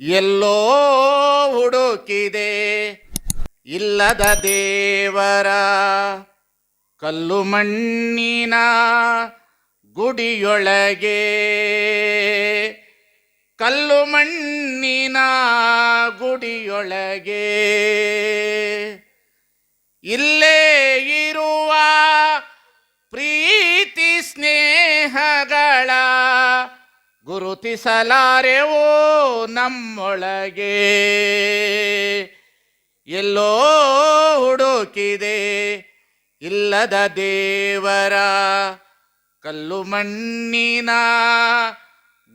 ಎಲ್ಲೋ ಹುಡುಕಿದೆ ಇಲ್ಲದ ದೇವರ ಕಲ್ಲು ಮಣ್ಣಿನ ಗುಡಿಯೊಳಗೆ. ಕಲ್ಲು ಮಣ್ಣಿನ ಗುಡಿಯೊಳಗೆ. ಇಲ್ಲೇ ಇರುವ ಪ್ರೀತಿ ಸ್ನೇಹಗಳ ಗುರುತಿಸಲಾರೆವೋ ನಮ್ಮೊಳಗೆ? ಎಲ್ಲೋ ಹುಡುಕಿದೆ ಇಲ್ಲದ ದೇವರ ಕಲ್ಲು ಮಣ್ಣಿನ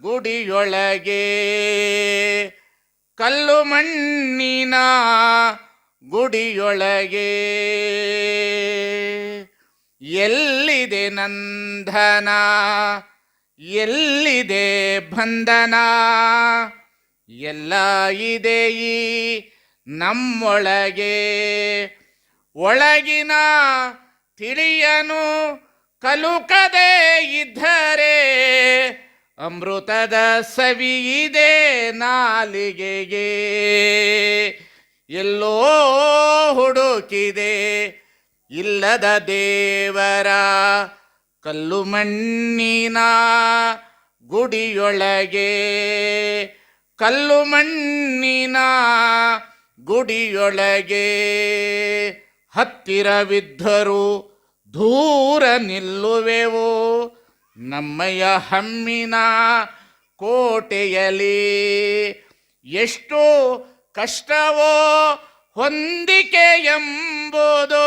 ಗುಡಿಯೊಳಗೆ. ಕಲ್ಲು ಮಣ್ಣಿನ ಗುಡಿಯೊಳಗೆ. ಎಲ್ಲಿದೆ ನಂದನ ಎಲ್ಲಿದೆ ಬಂಧನ? ಎಲ್ಲ ಈ ನಮ್ಮೊಳಗೆ? ಒಳಗಿನ ತಿಳಿಯನು ಕಲುಕದೆ ಇದ್ದರೆ ಅಮೃತದ ಸವಿ ಇದೆ ನಾಲಿಗೆಗೆ. ಎಲ್ಲೋ ಹುಡುಕಿದೆ ಇಲ್ಲದ ದೇವರ ಕಲ್ಲು ಮಣ್ಣಿನ ಗುಡಿಯೊಳಗೆ, ಕಲ್ಲು ಮಣ್ಣಿನ ಗುಡಿಯೊಳಗೆ ಹತ್ತಿರವಿದ್ದರು ದೂರ ನಿಲ್ಲುವೆವು. ನಮ್ಮಯ ಹಮ್ಮಿನ ಕೋಟೆಯಲಿ ಎಷ್ಟು ಕಷ್ಟವೋ ಹೊಂದಿಕೆ ಎಂಬುದು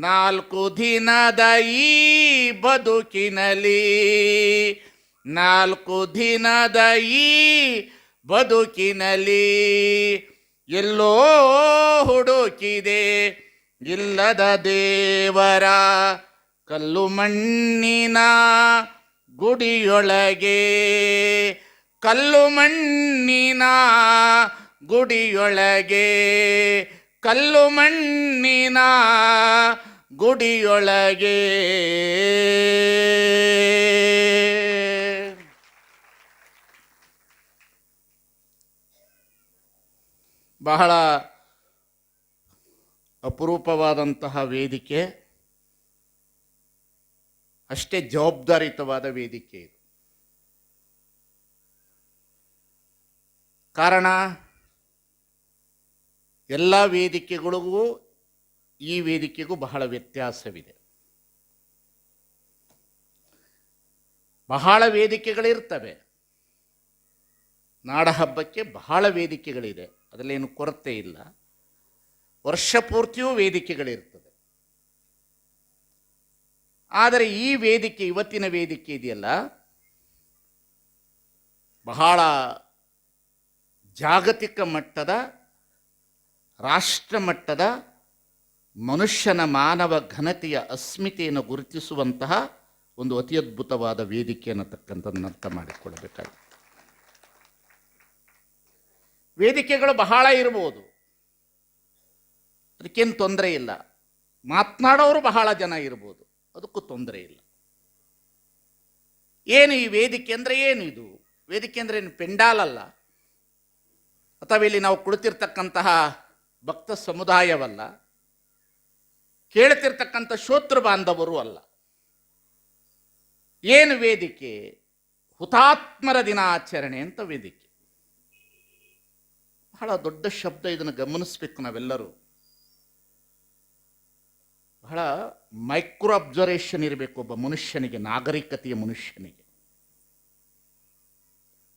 ನಾಲ್ಕು ದಿನದ ಈ ಬದುಕಿನಲ್ಲಿ, ನಾಲ್ಕು ದಿನದ ಈ ಬದುಕಿನಲ್ಲಿ ಎಲ್ಲೋ ಹುಡುಕಿದೆ ಇಲ್ಲದ ದೇವರ ಕಲ್ಲು ಮಣ್ಣಿನ ಗುಡಿಯೊಳಗೆ, ಕಲ್ಲು ಮಣ್ಣಿನ ಗುಡಿಯೊಳಗೆ, ಕಲ್ಲು ಮಣ್ಣಿನ ಗುಡಿಯೊಳಗೆ. ಬಹಳ ಅಪರೂಪವಾದಂತಹ ವೇದಿಕೆ. ಅಷ್ಟೇ ಜವಾಬ್ದಾರಿಯುತವಾದ ವೇದಿಕೆ ಇದು. ಕಾರಣ ಎಲ್ಲ ವೇದಿಕೆಗಳಿಗೂ ಈ ವೇದಿಕೆಗೂ ಬಹಳ ವ್ಯತ್ಯಾಸವಿದೆ. ಬಹಳ ವೇದಿಕೆಗಳಿರ್ತವೆ. ನಾಡಹಬ್ಬಕ್ಕೆ ಬಹಳ ವೇದಿಕೆಗಳಿದೆ. ಅದರಲ್ಲೇನು ಕೊರತೆ ಇಲ್ಲ. ವರ್ಷ ಪೂರ್ತಿಯೂ ವೇದಿಕೆಗಳಿರ್ತದೆ. ಆದರೆ ಈ ವೇದಿಕೆ, ಇವತ್ತಿನ ವೇದಿಕೆ ಇದೆಯಲ್ಲ? ಬಹಳ ಜಾಗತಿಕ ಮಟ್ಟದ, ರಾಷ್ಟ್ರ ಮಟ್ಟದ ಮನುಷ್ಯನ ಮಾನವ ಘನತೆಯ ಅಸ್ಮಿತೆಯನ್ನು ಗುರುತಿಸುವಂತಹ ಒಂದು ಅತಿ ಅದ್ಭುತವಾದ ವೇದಿಕೆ ತಕ್ಕಂಥದ್ದನ್ನು ಅರ್ಥ ಮಾಡಿಕೊಳ್ಳಬೇಕಾಗಿದೆ. ವೇದಿಕೆಗಳು ಬಹಳ ಇರ್ಬೋದು. ಅದಕ್ಕೇನು ತೊಂದರೆ ಇಲ್ಲ. ಮಾತನಾಡೋರು ಬಹಳ ಜನ ಇರ್ಬೋದು. ಅದಕ್ಕೂ ತೊಂದರೆ ಇಲ್ಲ. ಏನು ಈ ವೇದಿಕೆ ಅಂದರೆ ಏನು ಇದು? ವೇದಿಕೆ ಅಂದರೆ ಏನು? ಪೆಂಡಾಲ್ ಅಲ್ಲ. ಅಥವಾ ಇಲ್ಲಿ ನಾವು ಕುಳಿತಿರ್ತಕ್ಕಂತಹ ಭಕ್ತ ಸಮುದಾಯವಲ್ಲ. ಕೇಳ್ತಿರ್ತಕ್ಕಂಥ ಶ್ರೋತೃ ಬಾಂಧವರು ಅಲ್ಲ. ಏನು ವೇದಿಕೆ? ಹುತಾತ್ಮರ ದಿನಾಚರಣೆ ಅಂತ ವೇದಿಕೆ. ಬಹಳ ದೊಡ್ಡ ಶಬ್ದ ಇದನ್ನು ಗಮನಿಸ್ಬೇಕು ನಾವೆಲ್ಲರೂ. ಬಹಳ ಮೈಕ್ರೋ ಅಬ್ಸರ್ವೇಷನ್ ಇರಬೇಕು ಒಬ್ಬ ಮನುಷ್ಯನಿಗೆ, ನಾಗರಿಕತೆಯ ಮನುಷ್ಯನಿಗೆ.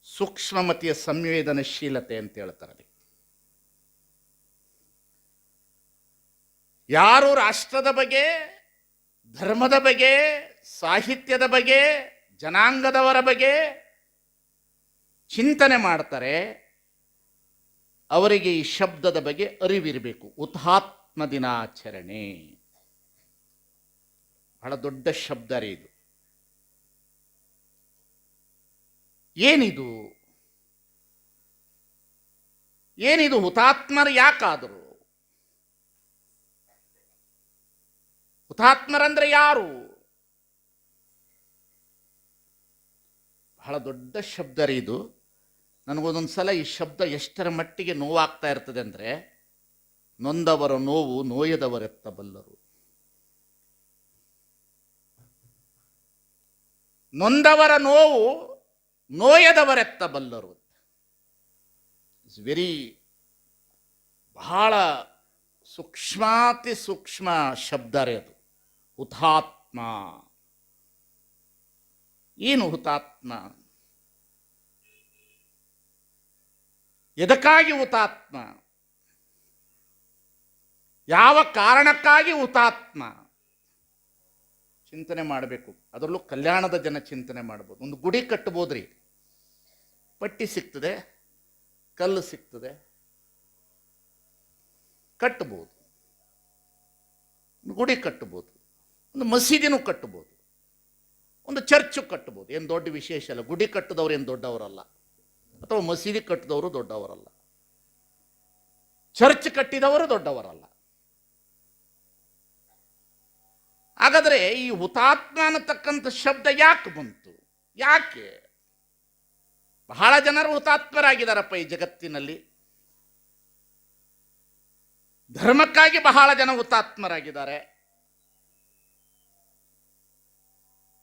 ಸೂಕ್ಷ್ಮಮತಿಯ ಸಂವೇದನಶೀಲತೆ ಅಂತ ಹೇಳ್ತಾರೆ ಅದಕ್ಕೆ. ಯಾರು ರಾಷ್ಟ್ರದ ಬಗ್ಗೆ, ಧರ್ಮದ ಬಗ್ಗೆ, ಸಾಹಿತ್ಯದ ಬಗ್ಗೆ, ಜನಾಂಗದವರ ಬಗ್ಗೆ ಚಿಂತನೆ ಮಾಡ್ತಾರೆ, ಅವರಿಗೆ ಈ ಶಬ್ದದ ಬಗ್ಗೆ ಅರಿವಿರಬೇಕು. ಹುತಾತ್ಮ ದಿನಾಚರಣೆ. ಬಹಳ ದೊಡ್ಡ ಶಬ್ದ ರೀ ಇದು. ಏನಿದು? ಏನಿದು ಹುತಾತ್ಮರು ಯಾಕಾದರು? ಹುತಾತ್ಮರಂದ್ರೆ ಯಾರು? ಬಹಳ ದೊಡ್ಡ ಶಬ್ದ ರೀ ಇದು. ನನಗೊಂದೊಂದು ಸಲ ಈ ಶಬ್ದ ಎಷ್ಟರ ಮಟ್ಟಿಗೆ ನೋವಾಗ್ತಾ ಇರ್ತದೆ ಅಂದರೆ, ನೊಂದವರ ನೋವು ನೋಯದವರೆತ್ತಬಲ್ಲರು. ನೊಂದವರ ನೋವು ನೋಯದವರೆತ್ತಬಲ್ಲರು. ಇಟ್ಸ್ ವೆರಿ ಬಹಳ ಸೂಕ್ಷ್ಮಾತಿ ಸೂಕ್ಷ್ಮ ಶಬ್ದ ರೀ ಅದು. ಹುತಾತ್ಮ. ಏನು ಹುತಾತ್ಮ? ಎದಕ್ಕಾಗಿ ಹುತಾತ್ಮ? ಯಾವ ಕಾರಣಕ್ಕಾಗಿ ಹುತಾತ್ಮ? ಚಿಂತನೆ ಮಾಡಬೇಕು. ಅದರಲ್ಲೂ ಕಲ್ಯಾಣದ ಜನ ಚಿಂತನೆ ಮಾಡ್ಬೋದು. ಒಂದು ಗುಡಿ ಕಟ್ಬೋದ್ರಿ. ಪಟ್ಟಿ ಸಿಗ್ತದೆ, ಕಲ್ಲು ಸಿಗ್ತದೆ ಕಟ್ಟಬಹುದು ಗುಡಿ ಕಟ್ಟಬಹುದು ಒಂದು ಮಸೀದಿನೂ ಕಟ್ಟಬಹುದು. ಒಂದು ಚರ್ಚು ಕಟ್ಟಬಹುದು. ಏನು ದೊಡ್ಡ ವಿಶೇಷ ಅಲ್ಲ. ಗುಡಿ ಕಟ್ಟಿದವ್ರು ಏನು ದೊಡ್ಡವರಲ್ಲ. ಅಥವಾ ಮಸೀದಿ ಕಟ್ಟಿದವರು ದೊಡ್ಡವರಲ್ಲ. ಚರ್ಚ್ ಕಟ್ಟಿದವರು ದೊಡ್ಡವರಲ್ಲ. ಹಾಗಾದರೆ ಈ ಹುತಾತ್ಮ ಅನ್ನತಕ್ಕಂಥ ಶಬ್ದ ಯಾಕೆ ಬಂತು? ಯಾಕೆ? ಬಹಳ ಜನರು ಹುತಾತ್ಮರಾಗಿದ್ದಾರಪ್ಪ ಈ ಜಗತ್ತಿನಲ್ಲಿ. ಧರ್ಮಕ್ಕಾಗಿ ಬಹಳ ಜನ ಹುತಾತ್ಮರಾಗಿದ್ದಾರೆ.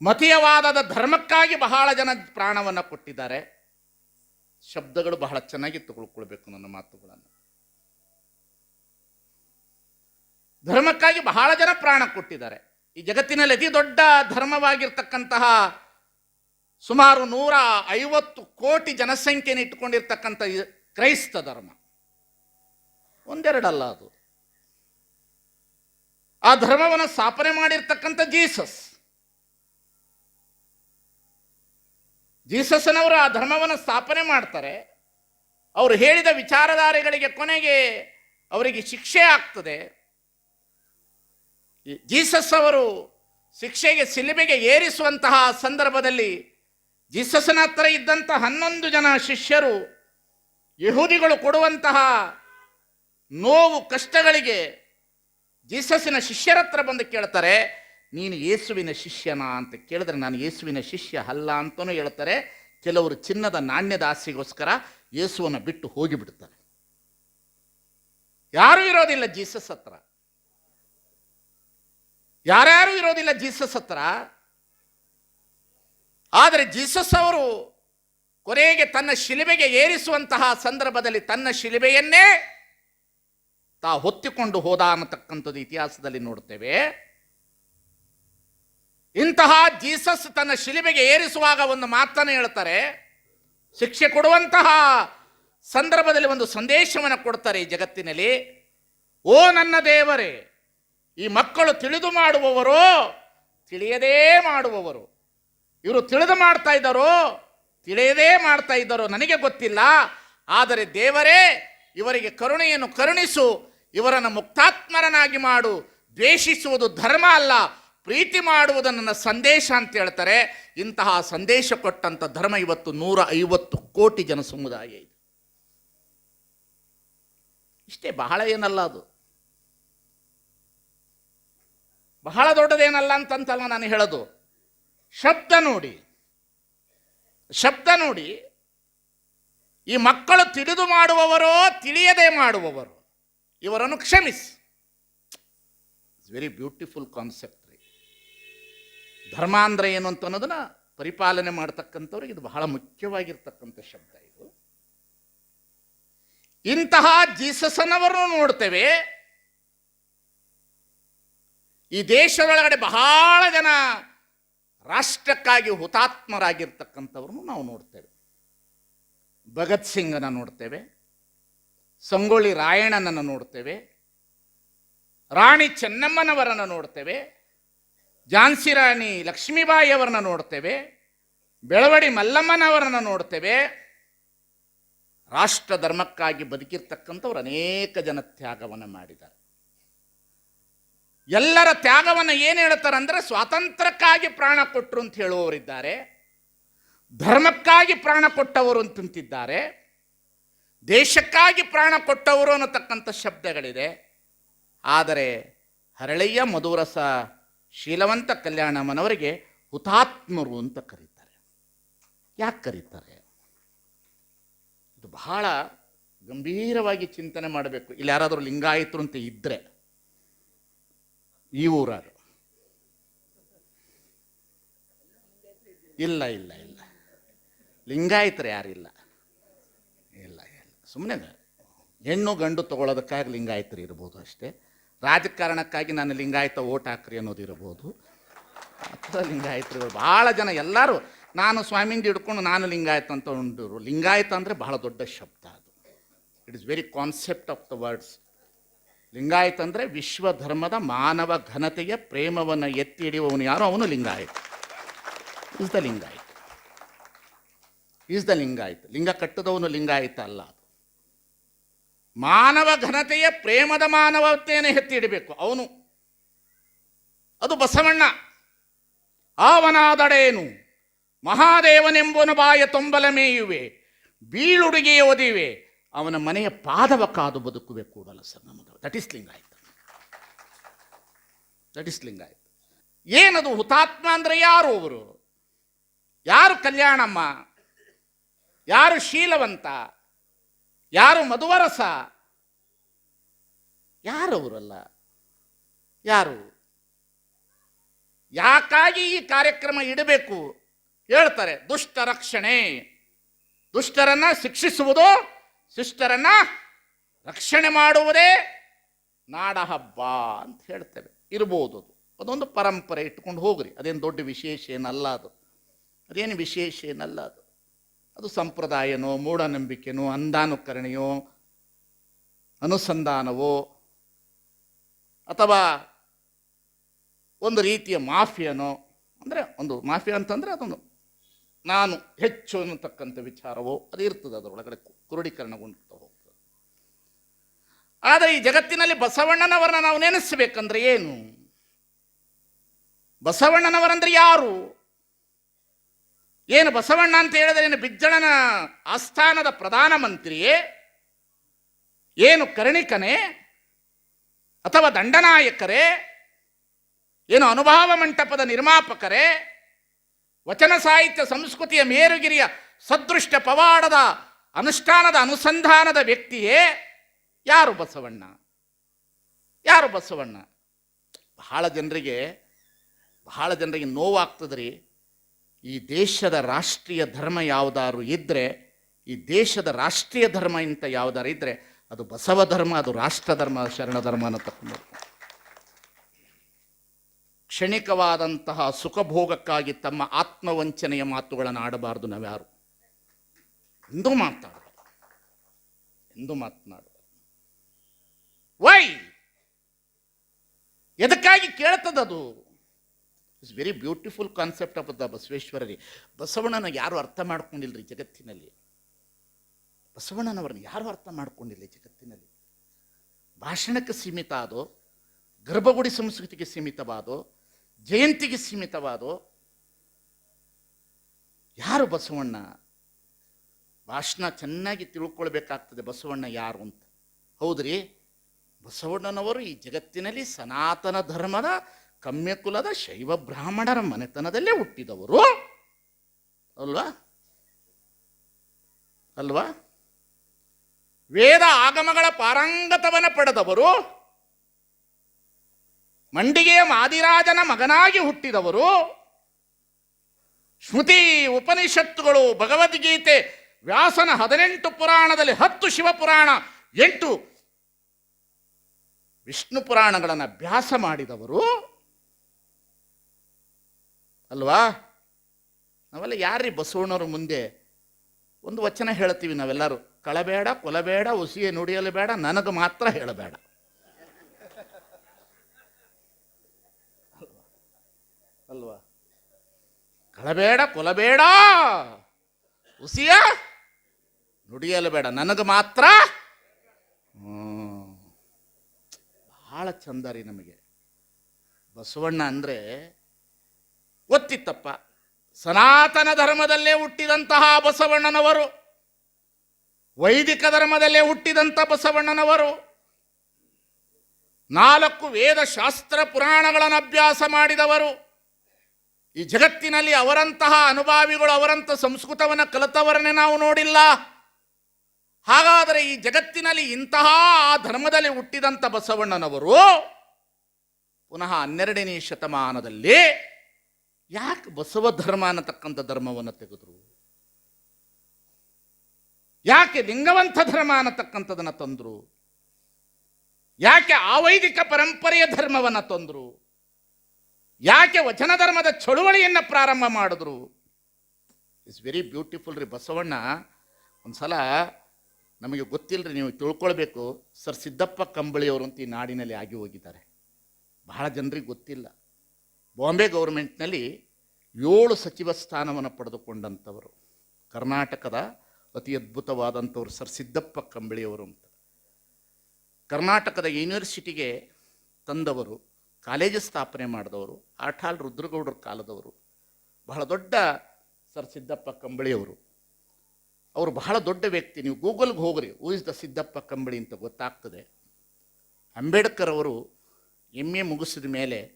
ಮತೀಯವಾದದ ಧರ್ಮಕ್ಕಾಗಿ ಬಹಳ ಜನ ಪ್ರಾಣವನ್ನು ಕೊಟ್ಟಿದ್ದಾರೆ. ಶಬ್ದಗಳು ಬಹಳ ಚೆನ್ನಾಗಿ ತಗೊಳ್ಕೊಳ್ಬೇಕು ನನ್ನ ಮಾತುಗಳನ್ನು. ಧರ್ಮಕ್ಕಾಗಿ ಬಹಳ ಜನ ಪ್ರಾಣ ಕೊಟ್ಟಿದ್ದಾರೆ. ಈ ಜಗತ್ತಿನಲ್ಲಿ ಅತಿ ದೊಡ್ಡ ಧರ್ಮವಾಗಿರ್ತಕ್ಕಂತಹ ಸುಮಾರು ನೂರ ಐವತ್ತು ಕೋಟಿ ಜನಸಂಖ್ಯೆಯನ್ನು ಇಟ್ಟುಕೊಂಡಿರ್ತಕ್ಕಂಥ ಕ್ರೈಸ್ತ ಧರ್ಮ. ಒಂದೆರಡಲ್ಲ ಅದು. ಆ ಧರ್ಮವನ್ನು ಸ್ಥಾಪನೆ ಮಾಡಿರ್ತಕ್ಕಂಥ ಜೀಸಸ್. ಜೀಸಸ್ನವರು ಆ ಧರ್ಮವನ್ನು ಸ್ಥಾಪನೆ ಮಾಡ್ತಾರೆ. ಅವರು ಹೇಳಿದ ವಿಚಾರಧಾರೆಗಳಿಗೆ ಕೊನೆಗೆ ಅವರಿಗೆ ಶಿಕ್ಷೆ ಆಗ್ತದೆ. ಜೀಸಸ್ ಅವರು ಶಿಕ್ಷೆಗೆ ಸಿಲುಬೆಗೆ ಏರಿಸುವಂತಹ ಸಂದರ್ಭದಲ್ಲಿ ಜೀಸಸ್ನ ಹತ್ರ ಇದ್ದಂಥ ಹನ್ನೊಂದು ಜನ ಶಿಷ್ಯರು ಯಹೂದಿಗಳು ಕೊಡುವಂತಹ ನೋವು, ಕಷ್ಟಗಳಿಗೆ ಜೀಸಸ್ಸಿನ ಶಿಷ್ಯರತ್ರ ಬಂದು ಕೇಳ್ತಾರೆ. ನೀನು ಯೇಸುವಿನ ಶಿಷ್ಯನಾ ಅಂತ ಕೇಳಿದ್ರೆ ನಾನು ಯೇಸುವಿನ ಶಿಷ್ಯ ಅಲ್ಲ ಅಂತಲೂ ಹೇಳ್ತಾರೆ. ಕೆಲವರು ಚಿನ್ನದ ನಾಣ್ಯದ ಆಸೆಗೋಸ್ಕರ ಯೇಸುವನ್ನು ಬಿಟ್ಟು ಹೋಗಿಬಿಡ್ತಾರೆ. ಯಾರೂ ಇರೋದಿಲ್ಲ ಜೀಸಸ್ ಹತ್ರ. ಯಾರ್ಯಾರು ಇರೋದಿಲ್ಲ ಜೀಸಸ್ ಹತ್ರ. ಆದರೆ ಜೀಸಸ್ ಅವರು ಕೊನೆಗೆ ತನ್ನ ಶಿಲುಬೆಗೆ ಏರಿಸುವಂತಹ ಸಂದರ್ಭದಲ್ಲಿ ತನ್ನ ಶಿಲುಬೆಯನ್ನೇ ತಾ ಹೊತ್ತಿಕೊಂಡು ಹೋದ ಅನ್ನತಕ್ಕಂಥದ್ದು ಇತಿಹಾಸದಲ್ಲಿ ನೋಡ್ತೇವೆ. ಇಂತಹ ಜೀಸಸ್ ತನ್ನ ಶಿಲುಬೆಗೆ ಏರಿಸುವಾಗ ಒಂದು ಮಾತನ್ನು ಹೇಳ್ತಾರೆ. ಶಿಕ್ಷೆ ಕೊಡುವಂತಹ ಸಂದರ್ಭದಲ್ಲಿ ಒಂದು ಸಂದೇಶವನ್ನು ಕೊಡ್ತಾರೆ ಈ ಜಗತ್ತಿನಲ್ಲಿ. ಓ ನನ್ನ ದೇವರೇ, ಈ ಮಕ್ಕಳು ತಿಳಿದು ಮಾಡುವವರು ತಿಳಿಯದೇ ಮಾಡುವವರು. ಇವರು ತಿಳಿದು ಮಾಡ್ತಾ ಇದ್ದಾರೋ ತಿಳಿಯದೇ ಮಾಡ್ತಾ ಇದ್ದಾರೋ ನನಗೆ ಗೊತ್ತಿಲ್ಲ. ಆದರೆ ದೇವರೇ, ಇವರಿಗೆ ಕರುಣೆಯನ್ನು ಕರುಣಿಸು, ಇವರನ್ನು ಮುಕ್ತಾತ್ಮರನಾಗಿ ಮಾಡು. ದ್ವೇಷಿಸುವುದು ಧರ್ಮ ಅಲ್ಲ. ಪ್ರೀತಿ ಮಾಡುವುದನ್ನು ಸಂದೇಶ ಅಂತ ಹೇಳ್ತಾರೆ. ಇಂತಹ ಸಂದೇಶ ಕೊಟ್ಟಂಥ ಧರ್ಮ ಇವತ್ತು ನೂರ ಐವತ್ತು ಕೋಟಿ ಜನ ಸಮುದಾಯ ಇದೆ. ಇಷ್ಟೇ ಬಹಳ ಏನಲ್ಲ ಅದು. ಬಹಳ ದೊಡ್ಡದೇನಲ್ಲ ಅಂತಂತಲ್ಲ ನಾನು ಹೇಳೋದು. ಶಬ್ದ ನೋಡಿ. ಶಬ್ದ ನೋಡಿ. ಈ ಮಕ್ಕಳು ತಿಳಿದು ಮಾಡುವವರೋ ತಿಳಿಯದೆ ಮಾಡುವವರು. ಇವರನ್ನು ಕ್ಷಮಿಸಿ. ಇಟ್ಸ್ ವೆರಿ ಬ್ಯೂಟಿಫುಲ್ ಕಾನ್ಸೆಪ್ಟ್ ರೀ ಧರ್ಮ ಅಂದ್ರೆ ಏನು ಅಂತ ಅನ್ನೋದನ್ನ ಪರಿಪಾಲನೆ ಮಾಡ್ತಕ್ಕಂಥವ್ರಿಗೆ ಇದು ಬಹಳ ಮುಖ್ಯವಾಗಿರ್ತಕ್ಕಂಥ ಶಬ್ದ ಇದು. ಇಂತಹ ಜೀಸಸನವರನ್ನು ನೋಡ್ತೇವೆ. ಈ ದೇಶದೊಳಗಡೆ ಬಹಳ ಜನ ರಾಷ್ಟ್ರಕ್ಕಾಗಿ ಹುತಾತ್ಮರಾಗಿರ್ತಕ್ಕಂಥವ್ರನ್ನು ನಾವು ನೋಡ್ತೇವೆ. ಭಗತ್ ಸಿಂಗನ ನೋಡ್ತೇವೆ. ಸಂಗೊಳ್ಳಿ ರಾಯಣ್ಣನನ್ನು ನೋಡ್ತೇವೆ. ರಾಣಿ ಚೆನ್ನಮ್ಮನವರನ್ನು ನೋಡ್ತೇವೆ. ಝಾನ್ಸಿ ರಾಣಿ ಲಕ್ಷ್ಮೀಬಾಯಿ ಅವರನ್ನ ನೋಡ್ತೇವೆ, ಬೆಳವಡಿ ಮಲ್ಲಮ್ಮನವರನ್ನು ನೋಡ್ತೇವೆ. ರಾಷ್ಟ್ರ ಧರ್ಮಕ್ಕಾಗಿ ಬದುಕಿರ್ತಕ್ಕಂಥವ್ರು ಅನೇಕ ಜನ ತ್ಯಾಗವನ್ನು ಮಾಡಿದ್ದಾರೆ. ಎಲ್ಲರ ತ್ಯಾಗವನ್ನು ಏನು ಹೇಳ್ತಾರೆ ಅಂದರೆ ಸ್ವಾತಂತ್ರ್ಯಕ್ಕಾಗಿ ಪ್ರಾಣ ಕೊಟ್ಟರು ಅಂತ ಹೇಳುವವರಿದ್ದಾರೆ, ಧರ್ಮಕ್ಕಾಗಿ ಪ್ರಾಣ ಕೊಟ್ಟವರು ಅಂತಂತಿದ್ದಾರೆ ದೇಶಕ್ಕಾಗಿ ಪ್ರಾಣ ಕೊಟ್ಟವರು ಅನ್ನತಕ್ಕಂಥ ಶಬ್ದಗಳಿದೆ. ಆದರೆ ಹರಳೆಯ ಮಧುರಸ ಶೀಲವಂತ ಕಲ್ಯಾಣಮ್ಮನವರಿಗೆ ಹುತಾತ್ಮರು ಅಂತ ಕರೀತಾರೆ. ಯಾಕೆ ಕರೀತಾರೆ? ಇದು ಬಹಳ ಗಂಭೀರವಾಗಿ ಚಿಂತನೆ ಮಾಡಬೇಕು. ಇಲ್ಲಿ ಯಾರಾದರೂ ಲಿಂಗಾಯಿತರು ಅಂತ ಇದ್ದರೆ ಈ ಊರಾಗ ಇಲ್ಲ ಇಲ್ಲ ಇಲ್ಲ. ಲಿಂಗಾಯಿತರು ಯಾರಿಲ್ಲ? ಇಲ್ಲ ಇಲ್ಲ. ಸುಮ್ಮನೆ ಹೆಣ್ಣು ಗಂಡು ತಗೊಳ್ಳೋದಕ್ಕಾಗಿ ಲಿಂಗಾಯತರು ಇರ್ಬೋದು ಅಷ್ಟೇ. ರಾಜಕಾರಣಕ್ಕಾಗಿ ನಾನು ಲಿಂಗಾಯತ ಓಟ್ ಹಾಕ್ರಿ ಅನ್ನೋದಿರ್ಬೋದು ಅಥವಾ ಲಿಂಗಾಯತರುಗಳು ಭಾಳ ಜನ ಎಲ್ಲರೂ ನಾನು ಸ್ವಾಮೀಜಿ ಹಿಡ್ಕೊಂಡು ನಾನು ಲಿಂಗಾಯತ ಅಂತ ಉಂಡಿರು. ಲಿಂಗಾಯತ ಅಂದರೆ ಬಹಳ ದೊಡ್ಡ ಶಬ್ದ ಅದು. It is very concept of the words Lingayat ಅಂದರೆ ವಿಶ್ವ ಧರ್ಮದ ಮಾನವ ಘನತೆಯ ಪ್ರೇಮವನ್ನು ಎತ್ತಿ ಹಿಡಿಯುವವನು ಯಾರು ಅವನು Lingayat. Is the Lingayat. Is the Lingayat. ಲಿಂಗ ಕಟ್ಟದವನು ಲಿಂಗಾಯತ ಅಲ್ಲ ಮಾನವ ಘನತೆಯ ಪ್ರೇಮದ ಮಾನವತೆಯನ್ನು ಎತ್ತಿ ಹಿಡಿಬೇಕು ಅವನು. ಅದು ಬಸವಣ್ಣ. ಆವನಾದಡೇನು ಮಹಾದೇವನೆಂಬುವನ ಬಾಯ ತೊಂಬಲ ಮೇಯುವೆ. ಬೀಳುಡುಗೆ ಒದಿವೆ. ಅವನ ಮನೆಯ ಪಾದವ ಕಾದು ಬದುಕುವೆ ಕೂಡಲ ಸರ್ ನಮ್ಮದು that is Lingayat. That is ಏನದು ಹುತಾತ್ಮ ಅಂದರೆ ಯಾರು ಅವರು? ಯಾರು ಕಲ್ಯಾಣಮ್ಮ? ಯಾರು ಶೀಲವಂತ? ಯಾರು ಮಧುವರಸ? ಯಾರವರಲ್ಲ? ಯಾರು? ಯಾಕಾಗಿ ಈ ಕಾರ್ಯಕ್ರಮ ಇಡಬೇಕು? ಹೇಳ್ತಾರೆ ದುಷ್ಟ ರಕ್ಷಣೆ ದುಷ್ಟರನ್ನ ಶಿಕ್ಷಿಸುವುದು, ಶಿಷ್ಟರನ್ನ ರಕ್ಷಣೆ ಮಾಡುವುದೇ ನಾಡ ಹಬ್ಬ ಅಂತ ಹೇಳ್ತೇವೆ. ಇರ್ಬೋದು ಅದು. ಅದೊಂದು ಪರಂಪರೆ ಇಟ್ಕೊಂಡು ಹೋಗ್ರಿ. ಅದೇನು ದೊಡ್ಡ ವಿಶೇಷ ಏನಲ್ಲ ಅದು. ಅದೇನು ವಿಶೇಷ ಏನಲ್ಲ ಅದು. ಅದು ಸಂಪ್ರದಾಯನೋ, ಮೂಢನಂಬಿಕೆನೋ, ಅಂಧಾನುಕರಣೆಯೋ, ಅನುಸಂಧಾನವೋ, ಅಥವಾ ಒಂದು ರೀತಿಯ ಮಾಫಿಯನೋ, ಅಂದರೆ ಒಂದು ಮಾಫಿಯಾ ಅಂತಂದರೆ ಅದೊಂದು ನಾನು ಹೆಚ್ಚು ಅನ್ನತಕ್ಕಂಥ ವಿಚಾರವೋ, ಅದು ಇರ್ತದೆ ಅದರೊಳಗಡೆ ಕು- ಕ್ರೋಢೀಕರಣಗೊಂಡು ಹೋಗ್ತದೆ ಆದರೆ ಈ ಜಗತ್ತಿನಲ್ಲಿ ಬಸವಣ್ಣನವರನ್ನ ನಾವು ನೆನೆಸ್ಬೇಕಂದ್ರೆ ಏನು? ಬಸವಣ್ಣನವರಂದ್ರೆ ಯಾರು? ಏನು ಬಸವಣ್ಣ ಅಂತ ಹೇಳಿದ್ರೆ ಏನು ಬಿಜ್ಜಳನ ಆಸ್ಥಾನದ ಪ್ರಧಾನ ಮಂತ್ರಿಯೇ? ಏನು ಕರ್ಣಿಕನೇ? ಅಥವಾ ದಂಡನಾಯಕರೇ? ಏನು ಅನುಭಾವ ಮಂಟಪದ ನಿರ್ಮಾಪಕರೇ? ವಚನ ಸಾಹಿತ್ಯ ಸಂಸ್ಕೃತಿಯ ಮೇರುಗಿರಿಯ ಸದೃಷ್ಟ ಪವಾಡದ ಅನುಷ್ಠಾನದ ಅನುಸಂಧಾನದ ವ್ಯಕ್ತಿಯೇ ಯಾರು ಬಸವಣ್ಣ? ಯಾರು ಬಸವಣ್ಣ? ಬಹಳ ಜನರಿಗೆ ಬಹಳ ಜನರಿಗೆ ನೋವಾಗ್ತದ್ರಿ. ಈ ದೇಶದ ರಾಷ್ಟ್ರೀಯ ಧರ್ಮ ಯಾವುದಾದ್ರು ಇದ್ದರೆ ಈ ದೇಶದ ರಾಷ್ಟ್ರೀಯ ಧರ್ಮ ಇಂಥ ಯಾವುದಾರು ಇದ್ದರೆ ಅದು ಬಸವ ಧರ್ಮ, ಅದು ರಾಷ್ಟ್ರ ಧರ್ಮ, ಶರಣ ಧರ್ಮ ಅನ್ನತಕ್ಕಂಥದ್ದು ಕ್ಷಣಿಕವಾದಂತಹ ಸುಖಭೋಗಕ್ಕಾಗಿ ತಮ್ಮ ಆತ್ಮವಂಚನೆಯ ಮಾತುಗಳನ್ನು ಆಡಬಾರದು ನಾವ್ಯಾರು. ಎಂದು ಮಾತಾಡಬಾರದು ಎಂದು ಮಾತನಾಡಬಾರದು ವೈ? ಎದಕ್ಕಾಗಿ ಕೇಳ್ತದದು? It's very beautiful concept of the ಬಸವೇಶ್ವರರಿ ಬಸವಣ್ಣನ ಯಾರು ಅರ್ಥ ಮಾಡ್ಕೊಂಡಿಲ್ರಿ ಜಗತ್ತಿನಲ್ಲಿ? ಬಸವಣ್ಣನವ್ರನ್ನ ಯಾರು ಅರ್ಥ ಮಾಡ್ಕೊಂಡಿಲ್ಲ ಜಗತ್ತಿನಲ್ಲಿ? ಭಾಷಣಕ್ಕೆ ಸೀಮಿತ ಆದೋ ಗರ್ಭಗುಡಿ ಸಂಸ್ಕೃತಿಗೆ ಸೀಮಿತವಾದೋ, ಜಯಂತಿಗೆ ಸೀಮಿತವಾದೋ, ಯಾರು ಬಸವಣ್ಣ? ಭಾಷಣ ಚೆನ್ನಾಗಿ ತಿಳ್ಕೊಳ್ಬೇಕಾಗ್ತದೆ ಬಸವಣ್ಣ ಯಾರು ಅಂತ. ಹೌದ್ರಿ? ಬಸವಣ್ಣನವರು ಈ ಜಗತ್ತಿನಲ್ಲಿ ಸನಾತನ ಧರ್ಮದ ಕಮ್ಯಕುಲದ ಶೈವ ಬ್ರಾಹ್ಮಣರ ಮನೆತನದಲ್ಲೇ ಹುಟ್ಟಿದವರು. ಅಲ್ವಾ? ಅಲ್ವಾ? ವೇದ ಆಗಮಗಳ ಪಾರಂಗತವನ ಪಡೆದವರು. ಮಂಡಿಗೆಯ ಮಾದಿರಾಜನ ಮಗನಾಗಿ ಹುಟ್ಟಿದವರು. ಶ್ರುತಿ ಉಪನಿಷತ್ತುಗಳು, ಭಗವದ್ಗೀತೆ, ವ್ಯಾಸನ ಹದಿನೆಂಟು ಪುರಾಣದಲ್ಲಿ ಹತ್ತು ಶಿವಪುರಾಣ, ಎಂಟು ವಿಷ್ಣು ಪುರಾಣಗಳನ್ನು ಅಭ್ಯಾಸ ಮಾಡಿದವರು. ಅಲ್ವಾ? ನಾವೆಲ್ಲ ಯಾರ್ರಿ ಬಸವಣ್ಣವ್ರ ಮುಂದೆ? ಒಂದು ವಚನ ಹೇಳ್ತೀವಿ ನಾವೆಲ್ಲರೂ. ಕಳಬೇಡ, ಕೊಲಬೇಡ ಉಸಿಯೇ ನುಡಿಯಲು ಬೇಡ, ನನಗೆ ಮಾತ್ರ ಹೇಳಬೇಡ. ಅಲ್ವಾ? ಕಳಬೇಡ, ಕೊಲಬೇಡ ಉಸಿಯ ನುಡಿಯಲು ಬೇಡ, ನನಗೆ ಮಾತ್ರ. ಬಹಳ ಚಂದ ರೀ ನಮಗೆ. ಬಸವಣ್ಣ ಅಂದರೆ ಗೊತ್ತಿತ್ತಪ್ಪ ಸನಾತನ ಧರ್ಮದಲ್ಲೇ ಹುಟ್ಟಿದಂತಹ ಬಸವಣ್ಣನವರು, ವೈದಿಕ ಧರ್ಮದಲ್ಲೇ ಹುಟ್ಟಿದಂಥ ಬಸವಣ್ಣನವರು, ನಾಲ್ಕು ವೇದ ಶಾಸ್ತ್ರ ಪುರಾಣಗಳನ್ನು ಅಭ್ಯಾಸ ಮಾಡಿದವರು, ಈ ಜಗತ್ತಿನಲ್ಲಿ ಅವರಂತಹ ಅನುಭಾವಿಗಳು ಅವರಂಥ ಸಂಸ್ಕೃತವನ್ನು ಕಲಿತವರನ್ನೇ ನಾವು ನೋಡಿಲ್ಲ. ಹಾಗಾದರೆ ಈ ಜಗತ್ತಿನಲ್ಲಿ ಇಂತಹ ಆ ಧರ್ಮದಲ್ಲಿ ಹುಟ್ಟಿದಂಥ ಬಸವಣ್ಣನವರು, ಪುನಃ ಹನ್ನೆರಡನೇ ಶತಮಾನದಲ್ಲಿ ಯಾಕೆ ಬಸವ ಧರ್ಮ ಅನ್ನತಕ್ಕಂಥ ಧರ್ಮವನ್ನು ತೆಗೆದ್ರು? ಯಾಕೆ ಲಿಂಗವಂತ ಧರ್ಮ ಅನ್ನತಕ್ಕಂಥದನ್ನ ತಂದ್ರು? ಯಾಕೆ ಆವೈದಿಕ ಪರಂಪರೆಯ ಧರ್ಮವನ್ನು ತಂದ್ರು? ಯಾಕೆ ವಚನ ಧರ್ಮದ ಚಳುವಳಿಯನ್ನು ಪ್ರಾರಂಭ ಮಾಡಿದ್ರು? ಇಟ್ಸ್ ವೆರಿ ಬ್ಯೂಟಿಫುಲ್ ರೀ ಬಸವಣ್ಣ. ಒಂದ್ಸಲ ನಮಗೆ ಗೊತ್ತಿಲ್ಲರಿ ನೀವು ತಿಳ್ಕೊಳ್ಬೇಕು. ಸರ್ ಸಿದ್ದಪ್ಪ ಕಂಬಳಿಯವರು ಅಂತ ಈ ನಾಡಿನಲ್ಲಿ ಆಗಿ ಹೋಗಿದ್ದಾರೆ. ಬಹಳ ಜನರಿಗೆ ಗೊತ್ತಿಲ್ಲ. ಬಾಂಬೆ ಗೌರ್ಮೆಂಟ್ನಲ್ಲಿ ಏಳು ಸಚಿವ ಸ್ಥಾನವನ್ನು ಪಡೆದುಕೊಂಡಂಥವರು. ಕರ್ನಾಟಕದ ಅತಿ ಅದ್ಭುತವಾದಂಥವ್ರು ಸರ್ ಸಿದ್ದಪ್ಪ ಕಂಬಳಿಯವರು ಅಂತ. ಕರ್ನಾಟಕದ ಯೂನಿವರ್ಸಿಟಿಗೆ ತಂದವರು, ಕಾಲೇಜು ಸ್ಥಾಪನೆ ಮಾಡಿದವರು ಆಠಾಲ್ ರುದ್ರಗೌಡರ ಕಾಲದವರು, ಬಹಳ ದೊಡ್ಡ ಸರ್ ಸಿದ್ದಪ್ಪ ಕಂಬಳಿಯವರು. ಅವರು ಬಹಳ ದೊಡ್ಡ ವ್ಯಕ್ತಿ. ನೀವು ಗೂಗಲ್ಗೆ ಹೋಗ್ರಿ ಇಸ್ ದ ಸಿದ್ದಪ್ಪ ಕಂಬಳಿ ಅಂತ ಗೊತ್ತಾಗ್ತದೆ. ಅಂಬೇಡ್ಕರ್ ಅವರು ಎಂ ಎ ಮುಗಿಸಿದ ಮೇಲೆ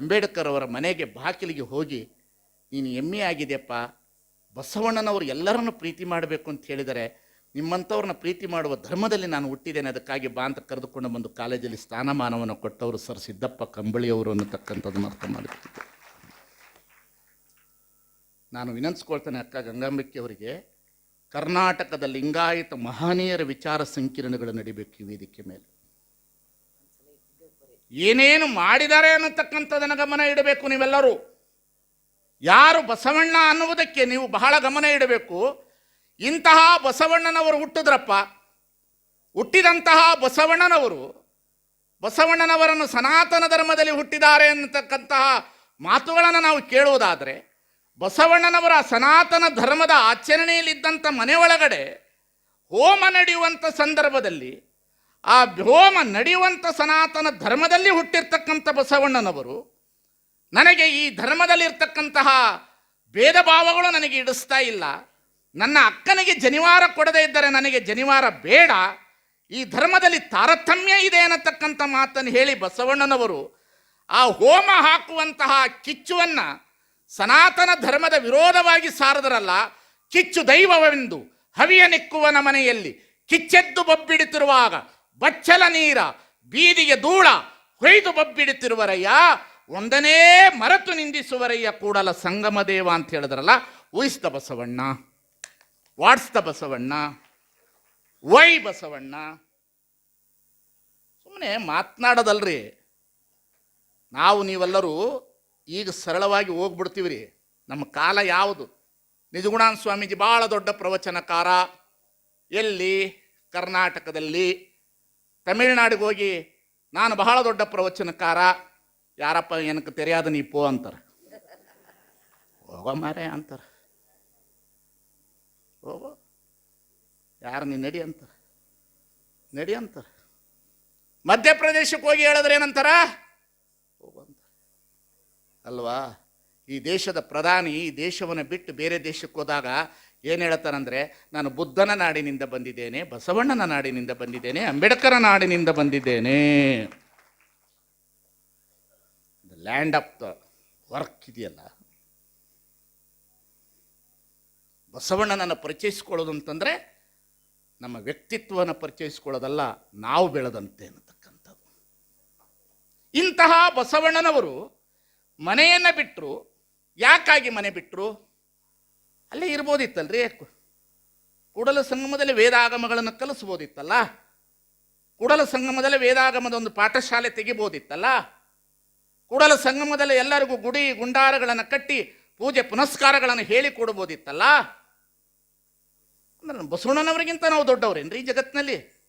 ಅಂಬೇಡ್ಕರ್ ಅವರ ಮನೆಗೆ ಬಾಕಿಲಿಗೆ ಹೋಗಿ, ನೀನು ಹೆಮ್ಮೆ ಆಗಿದೆಯಪ್ಪ ಬಸವಣ್ಣನವರು ಎಲ್ಲರನ್ನು ಪ್ರೀತಿ ಮಾಡಬೇಕು ಅಂತ ಹೇಳಿದರೆ, ನಿಮ್ಮಂಥವ್ರನ್ನ ಪ್ರೀತಿ ಮಾಡುವ ಧರ್ಮದಲ್ಲಿ ನಾನು ಹುಟ್ಟಿದ್ದೇನೆ, ಅದಕ್ಕಾಗಿ ಬಾ ಅಂತ ಕರೆದುಕೊಂಡು ಬಂದು ಕಾಲೇಜಲ್ಲಿ ಸ್ಥಾನಮಾನವನ್ನು ಕೊಟ್ಟವರು ಸರ್ ಸಿದ್ದಪ್ಪ ಕಂಬಳಿಯವರು ಅನ್ನತಕ್ಕಂಥದ್ದನ್ನು ಅರ್ಥ ಮಾಡಿರ್ತಿದ್ದೆ ನಾನು ವಿನಂತಿಸ್ಕೊಳ್ತೇನೆ ಅಕ್ಕ ಗಂಗಾಂಬಿಕೆ ಅವರಿಗೆ, ಕರ್ನಾಟಕದ ಲಿಂಗಾಯತ ಮಹನೀಯರ ವಿಚಾರ ಸಂಕಿರಣಗಳು ನಡಿಬೇಕು ಈ ವೇದಿಕೆ ಮೇಲೆ. ಏನೇನು ಮಾಡಿದ್ದಾರೆ ಅನ್ನತಕ್ಕಂಥದ್ದನ್ನು ಗಮನ ಇಡಬೇಕು ನೀವೆಲ್ಲರೂ. ಯಾರು ಬಸವಣ್ಣ ಅನ್ನುವುದಕ್ಕೆ ನೀವು ಬಹಳ ಗಮನ ಇಡಬೇಕು. ಇಂತಹ ಬಸವಣ್ಣನವರು ಹುಟ್ಟಿದ್ರಪ್ಪ. ಹುಟ್ಟಿದಂತಹ ಬಸವಣ್ಣನವರು, ಬಸವಣ್ಣನವರನ್ನು ಸನಾತನ ಧರ್ಮದಲ್ಲಿ ಹುಟ್ಟಿದ್ದಾರೆ ಅನ್ನತಕ್ಕಂತಹ ಮಾತುಗಳನ್ನು ನಾವು ಕೇಳುವುದಾದರೆ, ಬಸವಣ್ಣನವರ ಸನಾತನ ಧರ್ಮದ ಆಚರಣೆಯಲ್ಲಿದ್ದಂಥ ಮನೆ ಒಳಗಡೆ ಹೋಮ ನಡೆಯುವಂಥ ಸಂದರ್ಭದಲ್ಲಿ ಆ ಹೋಮ ನಡೆಯುವಂಥ ಸನಾತನ ಧರ್ಮದಲ್ಲಿ ಹುಟ್ಟಿರ್ತಕ್ಕಂಥ ಬಸವಣ್ಣನವರು ನನಗೆ ಈ ಧರ್ಮದಲ್ಲಿರ್ತಕ್ಕಂತಹ ಭೇದ ಭಾವಗಳು ನನಗೆ ಇಡಿಸ್ತಾ ಇಲ್ಲ. ನನ್ನ ಅಕ್ಕನಿಗೆ ಜನಿವಾರ ಕೊಡದೇ ಇದ್ದರೆ ನನಗೆ ಜನಿವಾರ ಬೇಡ. ಈ ಧರ್ಮದಲ್ಲಿ ತಾರತಮ್ಯ ಇದೆ ಅನ್ನತಕ್ಕಂಥ ಮಾತನ್ನು ಹೇಳಿ ಬಸವಣ್ಣನವರು ಆ ಹೋಮ ಹಾಕುವಂತಹ ಕಿಚ್ಚುವನ್ನು ಸನಾತನ ಧರ್ಮದ ವಿರೋಧವಾಗಿ ಸಾರದರಲ್ಲ, ಕಿಚ್ಚು ದೈವವೆಂದು ಹವಿಯ ನಿಕ್ಕುವನ ಮನೆಯಲ್ಲಿ ಕಿಚ್ಚೆದ್ದು ಬಬ್ಬಿಡುತ್ತಿರುವಾಗ ಬಚ್ಚಲ ನೀರ, ಬೀದಿಗೆ ಧೂಳ, ಹೊಯ್ದು ಬಬ್ಬಿಡುತ್ತಿರುವರಯ್ಯ, ಒಂದನೇ ಮರೆತು ನಿಂದಿಸುವರಯ್ಯ ಕೂಡಲ ಸಂಗಮ ದೇವ ಅಂತ ಹೇಳಿದ್ರಲ್ಲ ಊಹಿಸ್ದ Basavanna, what's the Basavanna, why Basavanna. ಸುಮ್ಮನೆ ಮಾತನಾಡೋದಲ್ರಿ. ನಾವು ನೀವೆಲ್ಲರೂ ಈಗ ಸರಳವಾಗಿ ಹೋಗ್ಬಿಡ್ತೀವಿ ರೀ ನಮ್ಮ ಕಾಲ ಯಾವುದು? ನಿಜಗುಣಾನ್ ಸ್ವಾಮೀಜಿ, ಭಾಳ ದೊಡ್ಡ ಪ್ರವಚನಕಾರ. ಎಲ್ಲಿ? ಕರ್ನಾಟಕದಲ್ಲಿ. ತಮಿಳುನಾಡಿಗೆ ಹೋಗಿ ನಾನು ಬಹಳ ದೊಡ್ಡ ಪ್ರವಚನಕಾರ. ಯಾರಪ್ಪ ಏನಕ್ಕೆ ತೆರೆಯಾದ ನೀ ಪೋ ಅಂತಾರೆ. ಹೋಗೋ ಮಾರೇ ಅಂತಾರೆ. ಹೋಗೋ. ಯಾರು ನೀ ನಡಿ ಅಂತಾರೆ. ನಡಿ ಅಂತಾರೆ. ಮಧ್ಯಪ್ರದೇಶಕ್ಕೆ ಹೋಗಿ ಹೇಳಿದ್ರೆ ಏನಂತಾರ? ಹೋಗು ಅಂತಾರೆ. ಅಲ್ವಾ? ಈ ದೇಶದ ಪ್ರಧಾನಿ ಈ ದೇಶವನ್ನು ಬಿಟ್ಟು ಬೇರೆ ದೇಶಕ್ಕೆ ಹೋದಾಗ ಏನು ಹೇಳ್ತಾರಂದರೆ ನಾನು ಬುದ್ಧನ ನಾಡಿನಿಂದ ಬಂದಿದ್ದೇನೆ, ಬಸವಣ್ಣನ ನಾಡಿನಿಂದ ಬಂದಿದ್ದೇನೆ, ಅಂಬೇಡ್ಕರ ನಾಡಿನಿಂದ ಬಂದಿದ್ದೇನೆ. The land of the work ಇದೆಯಲ್ಲ. ಬಸವಣ್ಣನನ್ನು ಪರಿಚಯಿಸ್ಕೊಳ್ಳೋದು ಅಂತಂದರೆ, ನಮ್ಮ ವ್ಯಕ್ತಿತ್ವವನ್ನು ಪರಿಚಯಿಸ್ಕೊಳ್ಳೋದಲ್ಲ, ನಾವು ಬೆಳೆದಂತೆ ಅನ್ನತಕ್ಕಂಥದ್ದು. ಇಂತಹ ಬಸವಣ್ಣನವರು ಮನೆಯನ್ನು ಬಿಟ್ಟರು ಯಾಕಾಗಿ ಮನೆ ಬಿಟ್ಟರು ಅಲ್ಲೇ ಇರ್ಬೋದಿತ್ತಲ್ರಿ? ಕೂಡಲ ಸಂಗಮದಲ್ಲಿ ವೇದಾಗಮಗಳನ್ನು ಕಲಿಸ್ಬೋದಿತ್ತಲ್ಲ? ಕೂಡಲ ಸಂಗಮದಲ್ಲಿ ವೇದಾಗಮದ ಒಂದು ಪಾಠಶಾಲೆ ತೆಗಿಬೋದಿತ್ತಲ್ಲ? ಕೂಡಲ ಸಂಗಮದಲ್ಲಿ ಎಲ್ಲರಿಗೂ ಗುಡಿ ಗುಂಡಾರಗಳನ್ನು ಕಟ್ಟಿ ಪೂಜೆ ಪುನಸ್ಕಾರಗಳನ್ನು ಹೇಳಿಕೊಡ್ಬೋದಿತ್ತಲ್ಲ ಅಂದ್ರೆ ಬಸವಣ್ಣನವರಿಗಿಂತ ನಾವು ದೊಡ್ಡವ್ರೇನ್ರಿ ಜಗತ್ತಿನಲ್ಲಿ?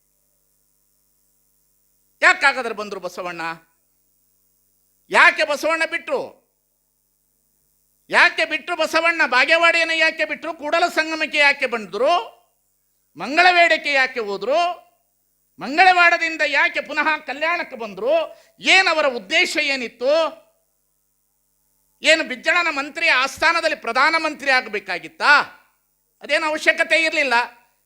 ಯಾಕಾಗಾದ್ರೆ ಬಂದರು ಬಸವಣ್ಣ? ಯಾಕೆ ಬಸವಣ್ಣ ಬಿಟ್ಟರು ಯಾಕೆ ಬಿಟ್ಟರು ಬಸವಣ್ಣ? ಬಾಗೇವಾಡಿಯನ್ನು ಯಾಕೆ ಬಿಟ್ಟರು ಕೂಡಲ ಸಂಗಮಕ್ಕೆ ಯಾಕೆ ಬಂದರು? ಮಂಗಳವೇಡಕ್ಕೆ ಯಾಕೆ ಹೋದರು? ಮಂಗಳವಾಡದಿಂದ ಯಾಕೆ ಪುನಃ ಕಲ್ಯಾಣಕ್ಕೆ ಬಂದರು? ಏನವರ ಉದ್ದೇಶ ಏನಿತ್ತು? ಏನು ಬಿಜ್ಜಳನ ಮಂತ್ರಿ, ಆಸ್ಥಾನದಲ್ಲಿ ಪ್ರಧಾನಮಂತ್ರಿ ಆಗಬೇಕಾಗಿತ್ತಾ? ಅದೇನು ಅವಶ್ಯಕತೆ ಇರಲಿಲ್ಲ.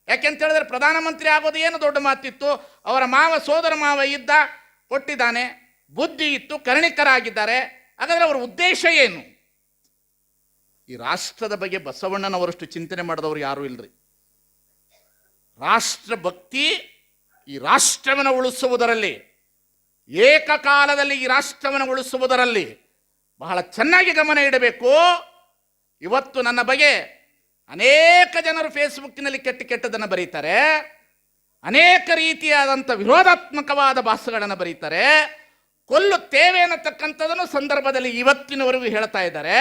ಯಾಕೆಂತ ಹೇಳಿದ್ರೆ ಪ್ರಧಾನಮಂತ್ರಿ ಆಗೋದು ಏನು ದೊಡ್ಡ ಮಾತಿತ್ತು? ಅವರ ಮಾವ, ಸೋದರ ಮಾವ ಇದ್ದ, ಕೊಟ್ಟಿದ್ದಾನೆ, ಬುದ್ಧಿ ಇತ್ತು, ಕರ್ಣಿಕರಾಗಿದ್ದಾರೆ. ಹಾಗಾದರೆ ಅವರ ಉದ್ದೇಶ ಏನು? ಈ ರಾಷ್ಟ್ರದ ಬಗ್ಗೆ ಬಸವಣ್ಣನವರಷ್ಟು ಚಿಂತನೆ ಮಾಡಿದವರು ಯಾರೂ ಇಲ್ಲರಿ ರಾಷ್ಟ್ರಭಕ್ತಿ ಈ ರಾಷ್ಟ್ರವನ್ನು ಉಳಿಸುವುದರಲ್ಲಿ, ಏಕಕಾಲದಲ್ಲಿ ಈ ರಾಷ್ಟ್ರವನ್ನು ಉಳಿಸುವುದರಲ್ಲಿ ಬಹಳ ಚೆನ್ನಾಗಿ ಗಮನ ಇಡಬೇಕು. ಇವತ್ತು ನನ್ನ ಬಗ್ಗೆ ಅನೇಕ ಜನರು ಫೇಸ್ಬುಕ್ಕಿನಲ್ಲಿ ಕೆಟ್ಟ ಕೆಟ್ಟದನ್ನು ಬರೀತಾರೆ, ಅನೇಕ ರೀತಿಯಾದಂಥ ವಿರೋಧಾತ್ಮಕವಾದ ಭಾಷೆಗಳನ್ನು ಬರೀತಾರೆ. ಕೊಲ್ಲುತ್ತೇವೆ ಅನ್ನತಕ್ಕಂಥದನ್ನು ಸಂದರ್ಭದಲ್ಲಿ ಇವತ್ತಿನವರೆಗೂ ಹೇಳ್ತಾ ಇದ್ದಾರೆ.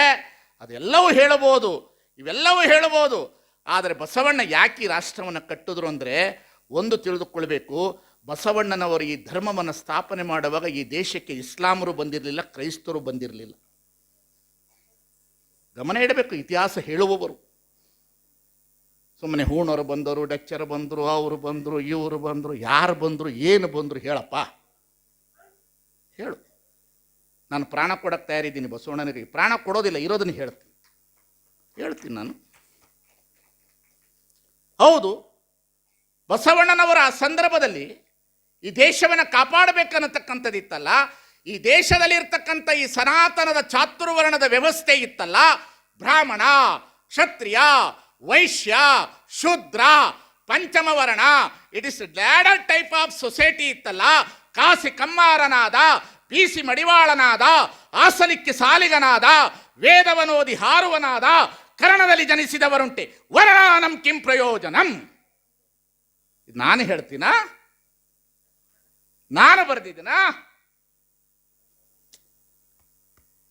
ಅದೆಲ್ಲವೂ ಹೇಳಬಹುದು, ಇವೆಲ್ಲವೂ ಹೇಳಬಹುದು. ಆದರೆ ಬಸವಣ್ಣ ಯಾಕೆ ಈ ರಾಷ್ಟ್ರವನ್ನು ಕಟ್ಟಿದ್ರು ಅಂದರೆ ಒಂದು ತಿಳಿದುಕೊಳ್ಬೇಕು, ಬಸವಣ್ಣನವರು ಈ ಧರ್ಮವನ್ನು ಸ್ಥಾಪನೆ ಮಾಡುವಾಗ ಈ ದೇಶಕ್ಕೆ ಇಸ್ಲಾಮರು ಬಂದಿರಲಿಲ್ಲ, ಕ್ರೈಸ್ತರು ಬಂದಿರಲಿಲ್ಲ. ಗಮನ ಇಡಬೇಕು, ಇತಿಹಾಸ ಹೇಳುವವರು. ಸುಮ್ಮನೆ ಹೂಣರು ಬಂದರು, ಡಚ್ಚರು ಬಂದರು, ಅವರು ಬಂದರು, ಇವರು ಬಂದರು, ಯಾರು ಬಂದರು, ಏನು ಬಂದರು ಹೇಳಪ್ಪ. ಹೇಳು. ನಾನು ಪ್ರಾಣ ಕೊಡಕ್ಕೆ ತಯಾರಿದ್ದೀನಿ ಬಸವಣ್ಣನಿಗೆ. ಪ್ರಾಣ ಕೊಡೋದಿಲ್ಲ, ಇರೋದನ್ನು ಹೇಳ್ತೀನಿ. ಹೇಳ್ತೀನಿ ನಾನು. ಹೌದು, ಬಸವಣ್ಣನವರ ಆ ಸಂದರ್ಭದಲ್ಲಿ ಈ ದೇಶವನ್ನು ಕಾಪಾಡಬೇಕನ್ನತಕ್ಕಂಥದ್ದಿತ್ತಲ್ಲ, ಈ ದೇಶದಲ್ಲಿ ಇರ್ತಕ್ಕಂಥ ಈ ಸನಾತನದ ಚಾತುರ್ವರ್ಣದ ವ್ಯವಸ್ಥೆ ಇತ್ತಲ್ಲ, ಬ್ರಾಹ್ಮಣ, ಕ್ಷತ್ರಿಯ, ವೈಶ್ಯ, ಶೂದ್ರ ಪಂಚಮ ವರ್ಣ it is ladder type of society ಇತ್ತಲ್ಲ, ಕಾಸಿ ಕಮ್ಮಾರನಾದ ಬೀಸಿ ಮಡಿವಾಳನಾದ, ಆಸಲಿಕ್ಕೆ ಸಾಲಿಗನಾದ, ವೇದವನೋದಿ ಹಾರುವನಾದ, ಕರ್ಣದಲ್ಲಿ ಜನಿಸಿದವರುಂಟೆ. ವರಣಾನಂ ಕಿಂ ಪ್ರಯೋಜನಂ. ನಾನು ಹೇಳ್ತೀನ? ನಾನು ಬರ್ದಿದನಾ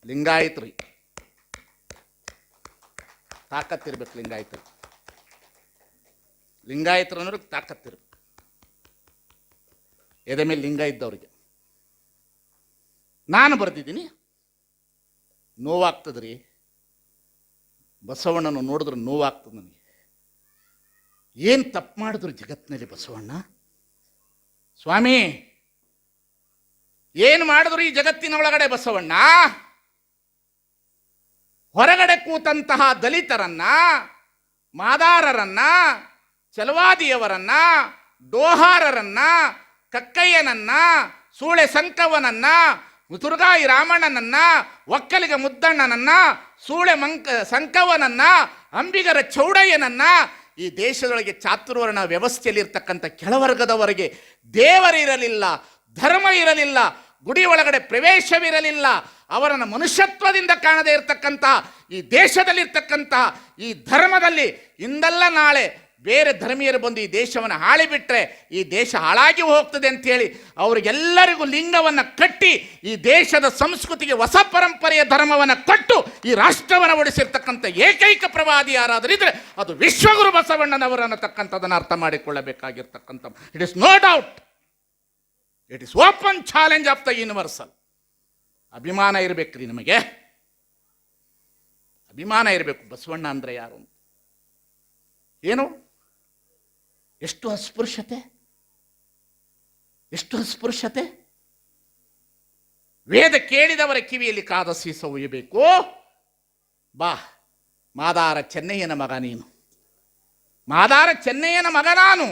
ಲಿಂಗಾಯತ್ರಿ. ತಾಕತ್ತಿರ್ಬೇಕು ಲಿಂಗಾಯತ್ರಿ. ಲಿಂಗಾಯತರು ಅನ್ನೋರಿಗೆ ತಾಕತ್ತಿರ್ಬೇಕು. ಎದೆ ಮೇಲೆ ಲಿಂಗ ಇದ್ದವ್ರಿಗೆ. ನಾನು ಬರೆದಿದ್ದೀನಿ. ನೋವಾಗ್ತದ್ರಿ. ಬಸವಣ್ಣನ ನೋಡಿದ್ರೆ ನೋವಾಗ್ತದೆ ನನಗೆ. ಏನು ತಪ್ಪು ಮಾಡಿದ್ರು ಜಗತ್ತಿನಲ್ಲಿ ಬಸವಣ್ಣ? ಸ್ವಾಮಿ, ಏನು ಮಾಡಿದ್ರು ಈ ಜಗತ್ತಿನ ಒಳಗಡೆ ಬಸವಣ್ಣ? ಹೊರಗಡೆ ಕೂತಂತಹ ದಲಿತರನ್ನ, ಮಾದಾರರನ್ನ ಚಲವಾದಿಯವರನ್ನ ಡೋಹಾರರನ್ನ, ಕಕ್ಕಯ್ಯನನ್ನ, ಸೂಳೆ ಸಂಕವನನ್ನ ಮುತುರ್ಗಾಯಿ ರಾಮಣ್ಣನನ್ನ, ಒಕ್ಕಲಿಗ ಮುದ್ದಣ್ಣನನ್ನ, ಸೂಳೆ ಮಂಕ, ಸಂಕವನನ್ನ, ಅಂಬಿಗರ ಚೌಡಯ್ಯನನ್ನ ಈ ದೇಶದೊಳಗೆ ಚಾತುರ್ವರ್ಣ ವ್ಯವಸ್ಥೆಯಲ್ಲಿರ್ತಕ್ಕಂಥ ಕೆಳವರ್ಗದವರಿಗೆ ದೇವರಿರಲಿಲ್ಲ ಧರ್ಮ ಇರಲಿಲ್ಲ, ಗುಡಿ ಒಳಗಡೆ ಪ್ರವೇಶವಿರಲಿಲ್ಲ, ಅವರನ್ನು ಮನುಷ್ಯತ್ವದಿಂದ ಕಾಣದೇ ಇರತಕ್ಕಂತಹ ಈ ದೇಶದಲ್ಲಿರ್ತಕ್ಕಂತಹ ಈ ಧರ್ಮದಲ್ಲಿ ಇಂದಲ್ಲ ನಾಳೆ ಬೇರೆ ಧರ್ಮೀಯರು ಬಂದು ಈ ದೇಶವನ್ನು ಹಾಳಿಬಿಟ್ರೆ ಈ ದೇಶ ಹಾಳಾಗಿ ಹೋಗ್ತದೆ ಅಂತೇಳಿ ಅವರಿಗೆಲ್ಲರಿಗೂ ಲಿಂಗವನ್ನು ಕಟ್ಟಿ ಈ ದೇಶದ ಸಂಸ್ಕೃತಿಗೆ ಹೊಸ ಪರಂಪರೆಯ ಧರ್ಮವನ್ನು ಕಟ್ಟು ಈ ರಾಷ್ಟ್ರವನ್ನು ಒಡಿಸಿರ್ತಕ್ಕಂಥ ಏಕೈಕ ಪ್ರವಾದಿ ಯಾರಾದರಿದ್ರೆ ಅದು ವಿಶ್ವಗುರು ಬಸವಣ್ಣನವರು ಅನ್ನತಕ್ಕಂಥದ್ದನ್ನು ಅರ್ಥ ಮಾಡಿಕೊಳ್ಳಬೇಕಾಗಿರ್ತಕ್ಕಂಥ it is no doubt it is open challenge of the universal ಅಭಿಮಾನ ಇರಬೇಕ್ರಿ ನಿಮಗೆ. ಅಭಿಮಾನ ಇರಬೇಕು. ಬಸವಣ್ಣ ಅಂದರೆ ಯಾರು ಏನು? ಎಷ್ಟು ಅಸ್ಪೃಶ್ಯತೆ? ಎಷ್ಟು ಅಸ್ಪೃಶ್ಯತೆ? ವೇದ ಕೇಳಿದವರ ಕಿವಿಯಲ್ಲಿ ಕಾದ ಸೀಸ ಉಯ್ಯಬೇಕು ಬಾ, ಮಾದಾರ ಚೆನ್ನಯ್ಯನ ಮಗ ನೀನು. ಮಾದಾರ ಚೆನ್ನಯ್ಯನ ಮಗ ನಾನು.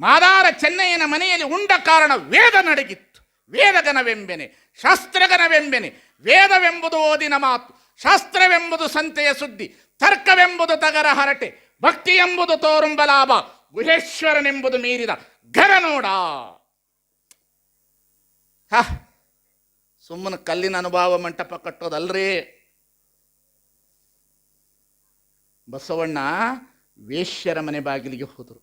ಮಾದಾರ ಚೆನ್ನಯ್ಯನ ಮನೆಯಲ್ಲಿ ಉಂಡ ಕಾರಣ ವೇದ ನಡಗಿತ್ತು ವೇದಗನವೆಂಬೆನೆ ಶಾಸ್ತ್ರಗನವೆಂಬೆನೆ ವೇದವೆಂಬುದು ಓದಿನ ಮಾತು, ಶಾಸ್ತ್ರವೆಂಬುದು ಸಂತೆಯ ಸುದ್ದಿ, ತರ್ಕವೆಂಬುದು ತಗರ ಹರಟೆ ಭಕ್ತಿ ಎಂಬುದು ತೋರುಂಬ ಲಾಭ ಗುಹೇಶ್ವರನೆಂಬುದು ಮೀರಿದ ಘನ ನೋಡ ಹ, ಸುಮ್ಮನೆ ಕಲ್ಲಿನ ಅನುಭವ ಮಂಟಪ ಕಟ್ಟೋದಲ್ರಿ. ಬಸವಣ್ಣ ವೇಶ್ಯರ ಮನೆ ಬಾಗಿಲಿಗೆ ಹೋದರು.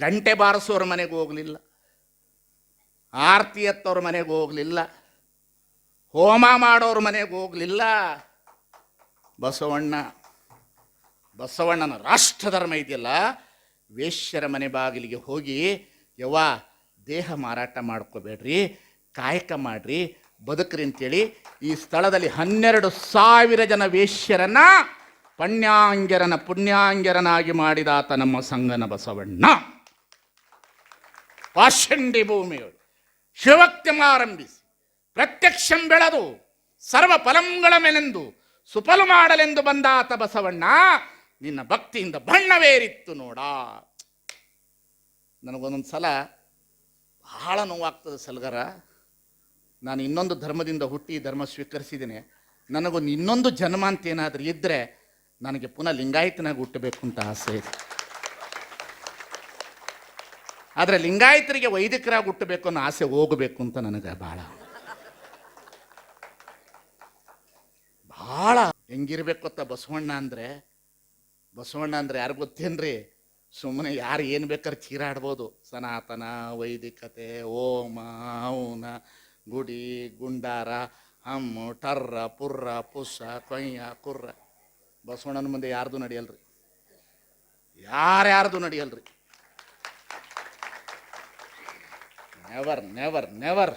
ಗಂಟೆ ಬಾರಿಸೋರ ಮನೆಗೆ ಹೋಗಲಿಲ್ಲ. ಆರ್ತಿ ಎತ್ತವ್ರ ಮನೆಗೆ ಹೋಗಲಿಲ್ಲ. ಹೋಮ ಮಾಡೋರ ಮನೆಗೆ ಹೋಗಲಿಲ್ಲ. ಬಸವಣ್ಣ ಬಸವಣ್ಣನ ರಾಷ್ಟ್ರ ಧರ್ಮ ಇದೆಯಲ್ಲ, ವೇಶ್ಯರ ಮನೆ ಬಾಗಿಲಿಗೆ ಹೋಗಿ, ಯವ್ವ, ದೇಹ ಮಾರಾಟ ಮಾಡ್ಕೋಬೇಡ್ರಿ, ಕಾಯಕ ಮಾಡ್ರಿ, ಬದುಕ್ರಿ ಅಂತೇಳಿ ಈ ಸ್ಥಳದಲ್ಲಿ ಹನ್ನೆರಡು ಸಾವಿರ ಜನ ವೇಶ್ಯರನ್ನ ಪಣ್ಯಾಂಗ್ಯರನ ಪುಣ್ಯಾಂಗ್ಯರನಾಗಿ ಮಾಡಿದಾತ ನಮ್ಮ ಸಂಗನ ಬಸವಣ್ಣ. ಪಾಷಂಡಿ ಶಿವಕ್ತಿ ಆರಂಭಿಸಿ, ಪ್ರತ್ಯಕ್ಷಂ ಬೆಳೆದು, ಸರ್ವ ಫಲಂಗಳ ಮೇಲೆಂದು, ಸುಫಲು ಮಾಡಲೆಂದು ಬಂದಾತ ಬಸವಣ್ಣ. ನಿನ್ನ ಭಕ್ತಿಯಿಂದ ಬಣ್ಣವೇರಿತ್ತು ನೋಡ. ನನಗೊಂದೊಂದು ಸಲ ಬಹಳ ನೋವಾಗ್ತದೆ ಸಲಗರ. ನಾನು ಇನ್ನೊಂದು ಧರ್ಮದಿಂದ ಹುಟ್ಟಿ ಧರ್ಮ ಸ್ವೀಕರಿಸಿದ್ದೇನೆ. ನನಗೊಂದು ಇನ್ನೊಂದು ಜನ್ಮ ಅಂತ ಏನಾದರೂ ಇದ್ದರೆ ನನಗೆ ಪುನಃ ಲಿಂಗಾಯತನಾಗಿ ಹುಟ್ಟಬೇಕು ಅಂತ ಆಸೆ ಇದೆ. ಆದರೆ ಲಿಂಗಾಯತರಿಗೆ ವೈದಿಕರಾಗಿ ಹುಟ್ಟಬೇಕು ಅನ್ನೋ ಆಸೆ ಹೋಗಬೇಕು ಅಂತ ನನಗೆ ಭಾಳ. ಭಾಳ ಹೆಂಗಿರ್ಬೇಕು ಅಂತ ಬಸವಣ್ಣ ಅಂದರೆ ಬಸವಣ್ಣ ಅಂದರೆ ಯಾರು ಗೊತ್ತೇನ್ರಿ? ಸುಮ್ಮನೆ ಯಾರು ಏನು ಬೇಕಾದ್ರೆ ಚೀರಾಡ್ಬೋದು ಸನಾತನ ವೈದಿಕತೆ, ಓಮ, ಔನ, ಗುಡಿ, ಗುಂಡಾರ ಹಮ್ಮು ಟರ್ರ, ಪುರ್ರ, ಪುಸ್ಸ, ಕೊಯ್ಯ, ಕುರ್ರ. ಬಸವಣ್ಣನ ಮುಂದೆ ಯಾರ್ದು ನಡೆಯಲ್ರಿ? ಯಾರ್ಯಾರ್ದು ನಡೆಯಲ್ರಿ? ನೆವರ್ ನೆವರ್ ನೆವರ್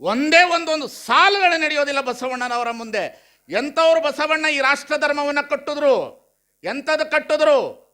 ಒಂದೇ ಒಂದೊಂದು ಸಾಲುಗಳು ನಡೆಯೋದಿಲ್ಲ ಬಸವಣ್ಣನವರ ಮುಂದೆ. ಎಂಥವ್ರು ಬಸವಣ್ಣ ಈ ರಾಷ್ಟ್ರ ಧರ್ಮವನ್ನು ಕಟ್ಟಿದ್ರು? ಎಂಥದ್ದು ಕಟ್ಟಿದ್ರು?